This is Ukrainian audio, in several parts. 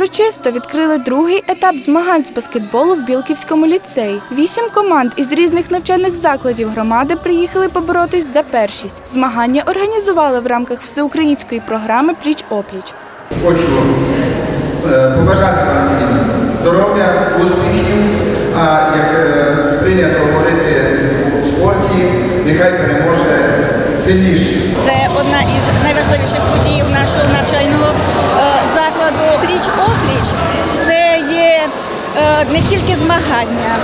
Урочисто відкрили другий етап змагань з баскетболу в Білківському ліцеї. Вісім команд із різних навчальних закладів громади приїхали поборотись за першість. Змагання організували в рамках всеукраїнської програми Пліч опліч. Хочу е, побажати вам всім здоров'я, успіхів, а як е, прийнято говорити у спорті, нехай переможе сильніший. Це одна із найважливіших подій нашого навчального не тільки змагання,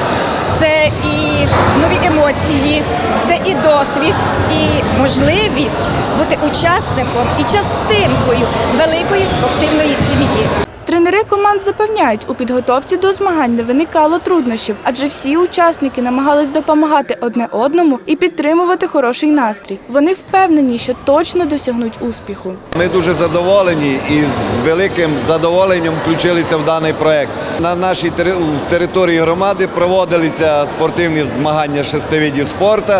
це і нові емоції, це і досвід, і можливість бути учасником і частинкою великої спортивної сім'ї. Тренери команд запевняють, у підготовці до змагань не виникало труднощів, адже всі учасники намагались допомагати одне одному і підтримувати хороший настрій. Вони впевнені, що точно досягнуть успіху. Ми дуже задоволені і з великим задоволенням включилися в даний проект. На нашій тери- території громади проводилися спортивні змагання шести видів спорту,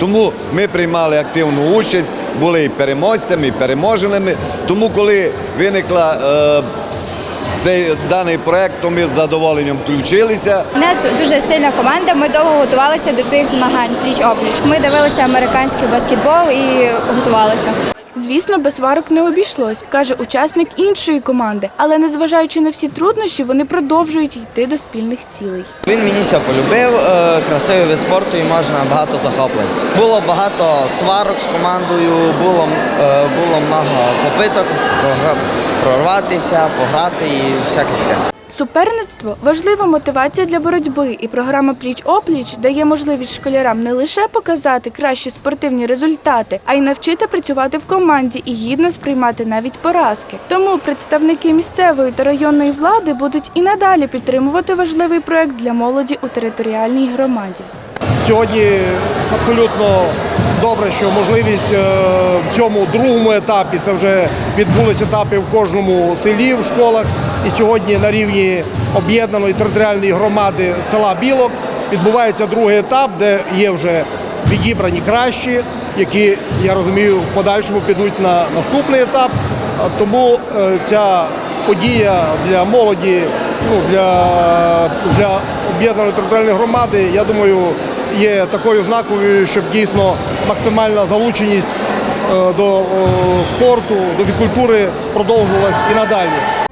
тому ми приймали активну участь, були і переможцями, і переможеними. Тому, коли виникла е, цей даний проект, то ми з задоволенням включилися. У нас дуже сильна команда. Ми довго готувалися до цих змагань пліч опліч. Ми дивилися американський баскетбол і готувалися. Звісно, без сварок не обійшлось, каже учасник іншої команди. Але незважаючи на всі труднощі, вони продовжують йти до спільних цілей. Він мені все полюбив, е, красивий вид спорту і можна багато захоплень. Було багато сварок з командою, було, е, було много попиток прорватися, пограти і всяке таке. Суперництво важлива мотивація для боротьби, і програма Пліч опліч дає можливість школярам не лише показати кращі спортивні результати, а й навчити працювати в команді і гідно сприймати навіть поразки. Тому представники місцевої та районної влади будуть і надалі підтримувати важливий проект для молоді у територіальній громаді. Сьогодні абсолютно добре, що можливість е, в цьому другому етапі це вже відбулися етапи в кожному селі, в школах. І сьогодні на рівні об'єднаної територіальної громади села Білок відбувається другий етап, де є вже відібрані кращі, які, я розумію, в подальшому підуть на наступний етап. Тому е, ця подія для молоді, ну, для, для об'єднаної територіальної громади, я думаю, є такою знаковою, щоб дійсно максимальна залученість е, до е, спорту, до фізкультури продовжувалась і надалі.